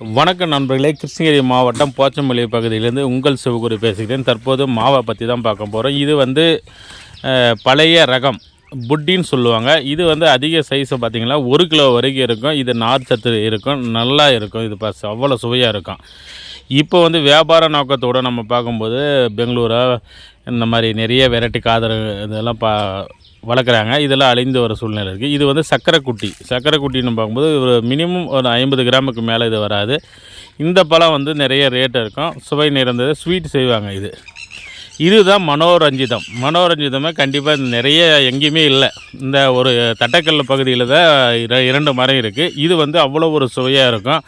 வணக்கம் நண்பர்களே கிருஷ்ணகிரி மாவட்டம் போச்சம்பள்ளி பகுதியிலேருந்து உங்கள் சிவகுரு பேசுகிறேன். தற்போது மாவை பற்றி தான் பார்க்க போகிறோம் இது வந்து பழைய ரகம் புட்டின்னு சொல்லுவாங்க. இது வந்து அதிக சைஸை பார்த்திங்கன்னா ஒரு கிலோ வரைக்கும் இருக்கும். இது நார் சத்து இருக்கும். நல்லா இருக்கும். இது பஸ் அவ்வளோ சுவையாக இருக்கும். இப்போ வந்து வியாபார நோக்கத்தோடு நம்ம பார்க்கும்போது பெங்களூரை இந்த மாதிரி நிறைய வெரைட்டி காதல் இதெல்லாம் பா வளர்க்குறாங்க. இதெல்லாம் அழிந்து வர சூழ்நிலை இருக்குது இது வந்து சக்கரை குட்டி சக்கரை குட்டின்னு பார்க்கும்போது ஒரு மினிமம் ஒரு ஐம்பது கிராமுக்கு மேலே இது வராது. இந்த பழம் வந்து நிறைய ரேட் இருக்கும். சுவை நிறைந்தது. ஸ்வீட் செய்வாங்க இது. இதுதான் மனோரஞ்சிதம். மனோரஞ்சிதமே கண்டிப்பாக நிறைய எங்கேயுமே இல்லை. இந்த ஒரு தட்டக்கல் பகுதியில் தான் இர- இரண்டு மரம் இருக்குது இது வந்து அவ்வளோ ஒரு சுவையாக இருக்கும்.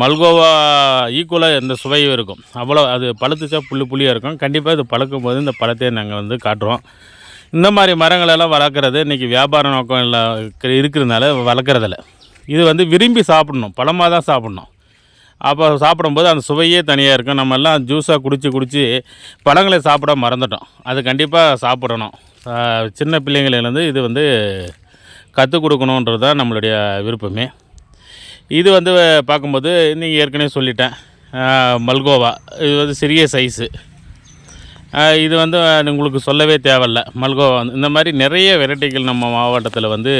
மல்கோவா ஈக்குவலாக இந்த சுவையும் இருக்கும். அவ்வளோ அது பழுத்துச்சா புள்ளி புள்ளியாக இருக்கும். கண்டிப்பாக இது பழுக்கும் போது இந்த பழத்தையே நாங்கள் வந்து காட்டுறோம். இந்த மாதிரி மரங்களெல்லாம் வளர்க்குறது இன்றைக்கி வியாபார நோக்கம் இல்லை இருக்கிறதுனால வளர்க்குறதில்ல. இது வந்து விரும்பி சாப்பிடணும். பழமாக தான் சாப்பிட்ணும். அப்போ சாப்பிடும்போது அந்த சுவையே தனியாக இருக்கும். நம்ம எல்லாம் ஜூஸாக குடித்து குடித்து பழங்களை சாப்பிட மறந்துட்டோம். அது கண்டிப்பாக சாப்பிடணும். சின்ன பிள்ளைங்களிலேருந்து இது வந்து கற்றுக் கொடுக்கணுன்றது தான் நம்மளுடைய விருப்பமே. இது வந்து பார்க்கும்போது நீங்கள் ஏற்கனவே சொல்லிட்டேன். மல்கோவா. இது வந்து சிறிய சைஸு இது வந்து உங்களுக்கு சொல்லவே தேவையில்ல. மல்கோவா வந்து இந்த மாதிரி நிறைய வெரைட்டிகள் நம்ம மாவட்டத்தில் வந்து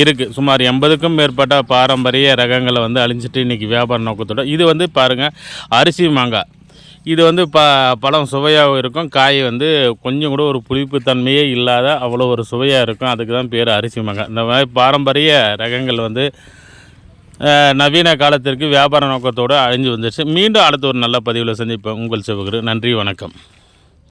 இருக்குது சுமார் எண்பதுக்கும் மேற்பட்ட பாரம்பரிய ரகங்களை வந்து அழிஞ்சிட்டு இன்றைக்கி வியாபார நோக்கத்தோட இது வந்து பாருங்கள் அரிசி மாங்காய். இது வந்து ப பழம் சுவையாகவும் இருக்கும். காய் வந்து கொஞ்சம் கூட ஒரு புளிப்புத்தன்மையே இல்லாத அவ்வளோ ஒரு சுவையாக இருக்கும். அதுக்கு தான் பேர் அரிசி மகன் இந்த மாதிரி பாரம்பரிய ரகங்கள் வந்து நவீன காலத்திற்கு வியாபார நோக்கத்தோடு அழிஞ்சு வந்துருச்சு. மீண்டும் அடுத்த ஒரு நல்ல பதிவில் சந்திப்பேன் உங்கள் சிவகுரு. நன்றி வணக்கம்.